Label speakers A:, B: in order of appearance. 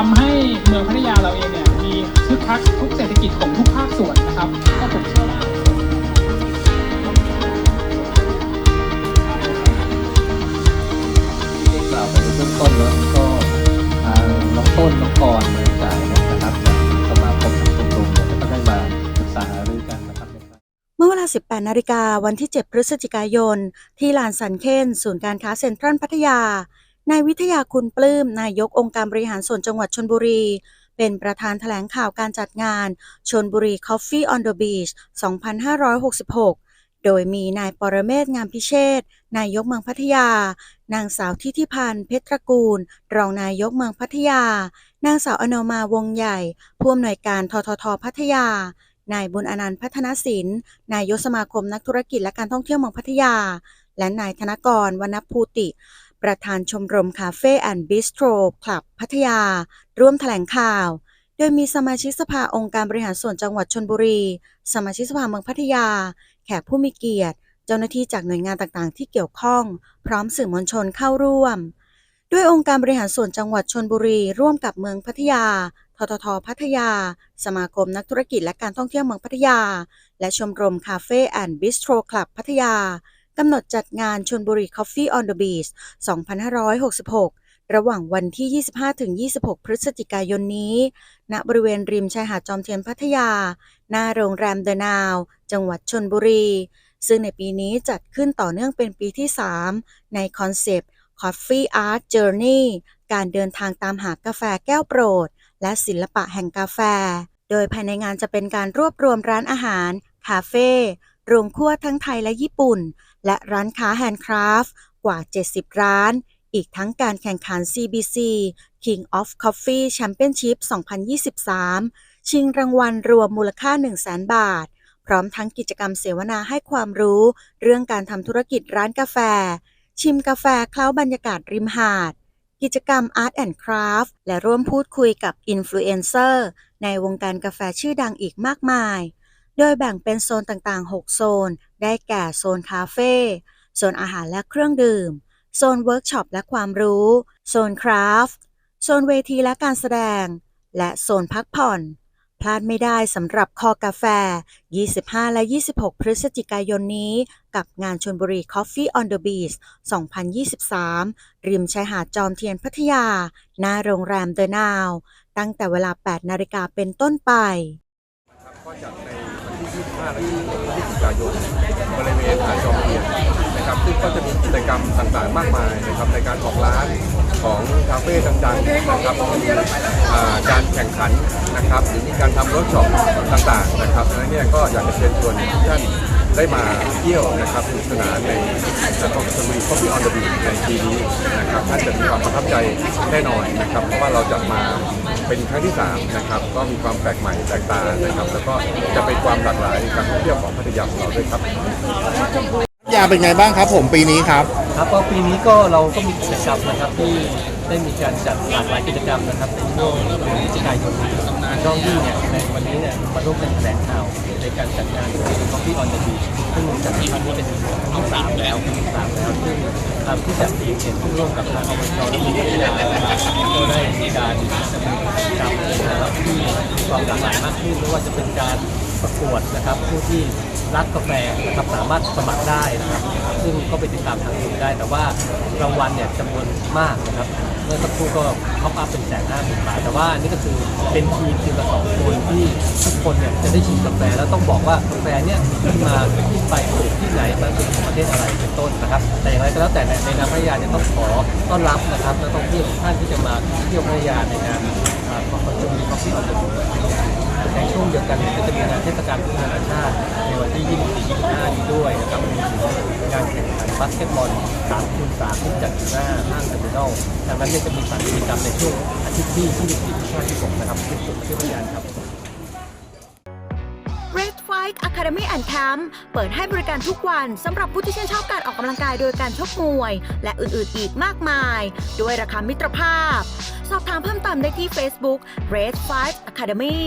A: ทำให้เมืองพัทยาเราเองเนี่ยมีคึกคักทุกเศรษฐกิจของทุกภาคส่วนนะครับก็ผมเชื่อว่า
B: ที่ได้กล่าวไปในเบื้องต้นแล้วก็ทางน้องต้นน้องกรณ์เนี่ยจ่ายนะครับจากสมาคมทางชมรมเนี่ยก็ได้มาปรึกษาหารือกันนะครับในการ
C: เมื่อเวลา 18 นาฬิกาวันที่ 7 พฤศจิกายน ที่ลานสันเคนศูนย์การค้าเซ็นทรัลพัทยา นายวิทยาคุณปลื้มนายกองค์การบริหารส่วนจังหวัดชนบุรี เป็นประธานแถลงข่าวการจัดงานชนบุรี Coffee on the Beach 2566 โดยมีนายปรเมศงามพิเชษนายกเมืองพัทยา นางสาวทิติพันธ์เพชรตระกูล รองนายกเมืองพัทยา นางสาวอนมาวงใหญ่ ผู้อำนวยการทททพัทยา นายบุญอนันต์พัฒนศิลป์ นายกสมาคมนักธุรกิจและการท่องเที่ยวเมืองพัทยา และนายธนกรวรรณภูติ ประธานชมรมคาเฟ่แอนด์บิสโตรคลับพัทยา ร่วมแถลงข่าว โดยมีสมาชิกสภาองค์การบริหารส่วนจังหวัดชนบุรี สมาชิกสภาเมืองพัทยา แขกผู้มีเกียรติ เจ้าหน้าที่จากหน่วยงานต่างๆ ที่เกี่ยวข้อง พร้อมสื่อมวลชนเข้าร่วม ด้วยองค์การบริหารส่วนจังหวัดชนบุรี ร่วมกับเมืองพัทยาทททพัทยา สมาคมนักธุรกิจและการท่องเที่ยวเมืองพัทยา และชมรมคาเฟ่แอนด์บิสโตรคลับพัทยา กำหนดจัดงานชนบุรี Coffee on the Beach 2566 ระหว่างวันที่ 25-26 พฤศจิกายนนี้ ณ บริเวณริมชายหาดจอมเทียนพัทยา หน้าโรงแรมเดอะนาว จังหวัดชนบุรี ซึ่งในปีนี้จัดขึ้นต่อเนื่องเป็นปีที่ 3 ในคอนเซปต์ Coffee Art Journey การเดินทางตามหากาแฟแก้วโปรด และศิลปะแห่งกาแฟ โดยภายในงานจะเป็นการรวบรวมร้านอาหาร คาเฟ่ โรงครัวทั้งไทยและญี่ปุ่น และร้านค้าแฮนด์คราฟต์กว่า 70 ร้าน อีกทั้งการแข่งขัน CBC King of Coffee Championship 2023 ชิงรางวัลรวมมูลค่า 100,000 บาท พร้อมทั้งกิจกรรมเสวนาให้ความรู้ เรื่องการทำธุรกิจร้านกาแฟ ชิมกาแฟเคล้าบรรยากาศริมหาด กิจกรรม Art and Craft และร่วมพูดคุยกับอินฟลูเอนเซอร์ในวงการกาแฟชื่อดังอีกมากมาย โดยแบ่งเป็นโซนต่างๆ 6 โซน ได้แก่โซนคาเฟ่ โซนอาหารและเครื่องดื่ม โซนเวิร์กช็อปและความรู้ โซนคราฟต์โซนเวทีและการแสดง และโซนพักผ่อน พลาดไม่ได้สำหรับคอกาแฟ 25 และ 26 พฤศจิกายนนี้ กับงานชนบุรี Coffee on the Beach 2023 ริมชายหาดจอมเทียนพัทยา หน้าโรงแรมเดอะนาว ตั้งแต่เวลา 8 นาฬิกาเป็นต้นไป
D: ที่25และ26พฤศจิกายนบริเวณหาดจอมเทียนนะครับซึ่งก็จะมีกิจกรรมต่างๆมากมายนะครับในการออกร้านของคาเฟ่ดังๆนะครับการแข่งขันนะครับหรือมีการทำรถช็อปต่างๆนะครับดังนั้นเนี่ยก็อยากจะเชิญชวนทุกท่าน ได้มาเที่ยวนะครับสนุกสนานในของชลบุรีคอฟฟี่ออนเดอะบีในปีนี้นะครับท่านจะมีความประทับใจแน่นอนนะครับ เพราะว่าเราจัดมาเป็นครั้งที่3นะครับก็มีความแปลกใหม่แตกต่างนะครับ แล้วก็จะเป็นความหลากหลายในการท่องเที่ยวของพัทยาของเราด้วยครับ
E: ยาเป็นไงบ้างครับ ผมปีนี้ครับ
B: ครับก็ปีนี้ก็เราก็มีกิจกรรมนะครับที่ ได้มีการจัดหลากหลายกิจกรรมนะครับในช่วงเดือนพฤศจิกายนนี้น้องที่เนี่ยในวันนี้เนี่ยมาร่วมกันแถลงข่าวในการจัดงาน Coffee on the Beach ซึ่งจัดในครั้งนี้เป็นรั้งที่สามแล้วทั้งสามแล้วซึ่งทางผู้จัดทีมเนี่ยที่ร่วมกับทางอบจและมีวิทยานะครับก็ได้มีการดำเนินกิจกรรมนะครับที่มีความหลากหลายมากขึ้นไม่ว่าจะเป็นการประกวดนะครับผู้ที่รักกาแฟนะครับสามารถสมัครได้นะครับ ซึ่งก็ไปติดตามทางยูได้ แต่ว่ารางวัลเนี่ยจำนวนมากนะครับ เมื่อสักครู่ก็ท็อปอัพเป็นแสนห้าหมื่นบาทแต่ว่านี่ก็คือเป็นทีมทีมละสองคนที่ทุกคนเนี่ยจะได้ชิมกาแฟแล้วต้องบอกว่ากาแฟเนี่ยที่มาที่ไปปลูกที่ไหนมาจากประเทศอะไรเป็นต้นนะครับ แต่อย่างไรก็แล้วแต่ในในนามพัทยาเนี่ยต้องขอต้อนรับนะครับนักท่องเที่ยวทุกท่านที่จะมาเที่ยวพัทยาในงานของคอนซูมคอฟฟี่ออนเดอะ ในช่วงเดียวกันก็จะมีงานเทศกาลพุทธนานาชาติ ในวันที่ 24 25 นี้ด้วยนะครับมีการแข่งขันบาสเกตบอล3คูณ3ที่จัดอยู่หน้าห้างเทอร์มินอลดังนั้นเนี่ยจะมีสารกิจกรรมในช่วงอาทิตย์ที่ 24 25 26นะครับที่สุดที่พัทยาครับ
C: Red Fight Academy and Camp เปิดให้บริการทุกวันสำหรับผู้ที่ชื่นชอบการออกกำลังกายโดยการชกมวย และอื่นๆอีกมากมาย ด้วยราคามิตรภาพ สอบถามเพิ่มเติมได้ที่ Facebook Red Fight Academy